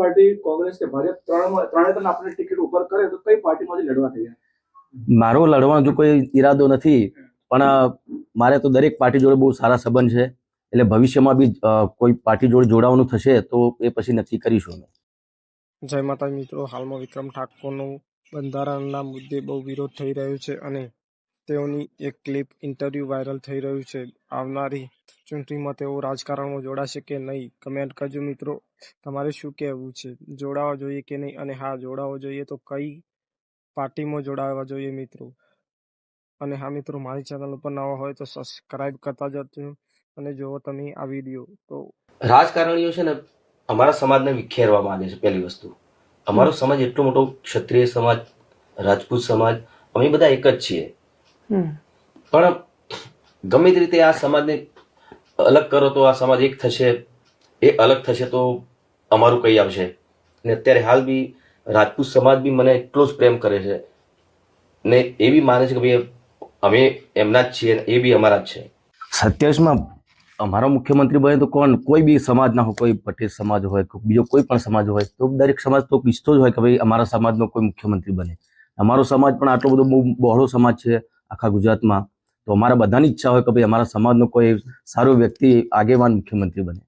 Party Congress કે ભાજપ ત્રણ ત્રણે ત્રણ આપણે ટિકિટ ઉપર કરે તો કઈ પાર્ટીમાંથી લડવા તૈયાર? મારો લડવાનો જો કોઈ ઈરાદો નથી પણ મારે તો દરેક પાર્ટી જોડે બહુ સારા સંબંધ છે એટલે ભવિષ્યમાં બી કોઈ પાર્ટી જોડે જોડાવાનું થશે તો એ પછી નક્કી કરીશું અમે. જય માતા મિત્રો હાલમાં વિક્રમ ઠાકોરનું બંધારણના મુદ્દે બહુ વિરોધ થઈ રહ્યો છે અને તેઓની એક ક્લિપ ઇન્ટરવ્યૂ વાયરલ થઈ રહ્યું છે. આવનારી ચૂંટણીમાં તેઓ રાજકારણમાં જોડાશે કે નહીં? કમેન્ટ કરજો મિત્રો. તમારે શું કહેવું છે? જોડાવા જોઈએ કે નહીં? અને હા જોડાવો જોઈએ તો કઈ પાર્ટીમાં જોડાવા જોઈએ મિત્રો? અને હા મિત્રો મારી ચેનલ ઉપર નવા હોય તો સબસ્ક્રાઇબ કરતા જજો અને જો તમે આ વીડિયો તો રાજકારણીઓ છે ને અમારા સમાજને વિખેરવા માંગે છે પહેલી વસ્તુ. અમારો સમાજ એટલો મોટો ક્ષત્રિય સમાજ રાજપૂત સમાજ અમે બધા એક જ છીએ. પણ ગમે તે રીતે આ સમાજને અલગ કરો તો આ સમાજ એક થશે એ અલગ થશે તો અમારું કઈ આવશે? ને અત્યારે હાલ બી રાજપૂત સમાજ બી મને એટલો જ પ્રેમ કરે છે. ને એ બી માને છે કે ભાઈ અમે એમના જ છીએ એ બી અમારા જ છે. સત્યાવીસમાં અમારો મુખ્યમંત્રી બને તો કોણ? કોઈ બી સમાજના હોય કોઈ પટેલ સમાજ હોય કે બીજો કોઈ પણ સમાજ હોય તો દરેક સમાજ તો ઈચ્છતો જ હોય કે ભાઈ અમારા સમાજનો કોઈ મુખ્યમંત્રી બને. અમારો સમાજ પણ આટલો બધો બહુ બહોળો સમાજ છે. આખા ગુજરાતમાં. તો અમારા બધાની ઈચ્છા હોય કે ભાઈ અમારા સમાજનો કોઈ સારો વ્યક્તિ, આગેવાન મુખ્યમંત્રી બને.